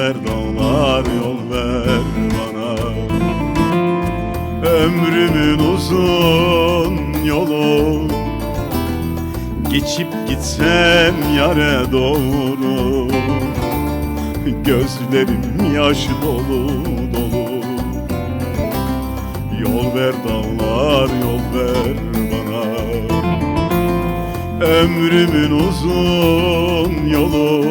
ver dağlar yol ver bana. Ömrümün uzun yolu Geçip gitsem yare doğru. Gözlerim yaş dolu dolu. Yol ver dağlar yol ver bana. Ömrümün uzun yolu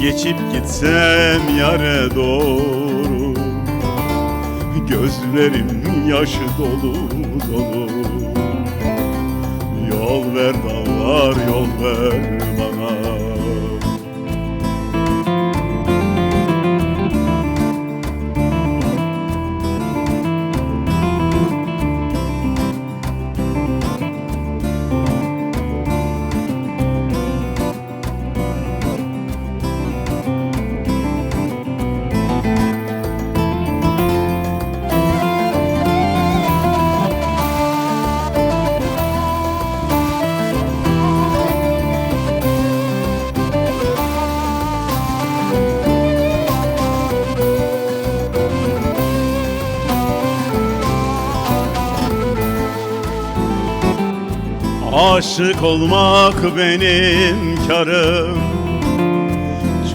Geçip gitsem yare doğru. Gözlerim yaşı dolu dolu. Yol ver dağlar yol ver Aşık olmak benim karım.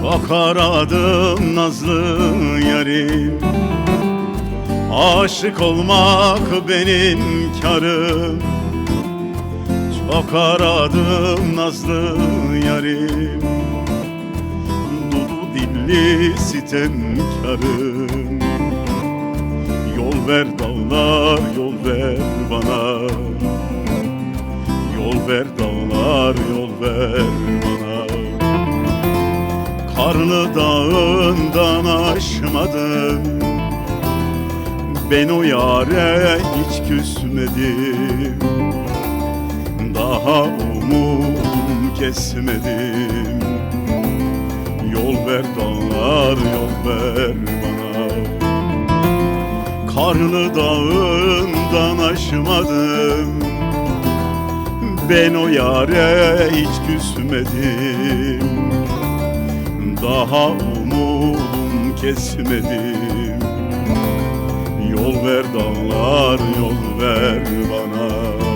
Çok aradım nazlı yarim. Aşık olmak benim karım. Çok aradım nazlı yarim. Dudu dilli sitemkarım Yol ver dağlar yol ver bana ver dağlar yol ver bana. Karlı dağından aşmadım. Ben o yare hiç küsmedim. Daha umudum kesmedim. Yol ver dağlar yol ver bana. Karlı dağından aşmadım ben o yare hiç küsmedim. Daha umudum kesmedim. Yol ver dağlar yol ver bana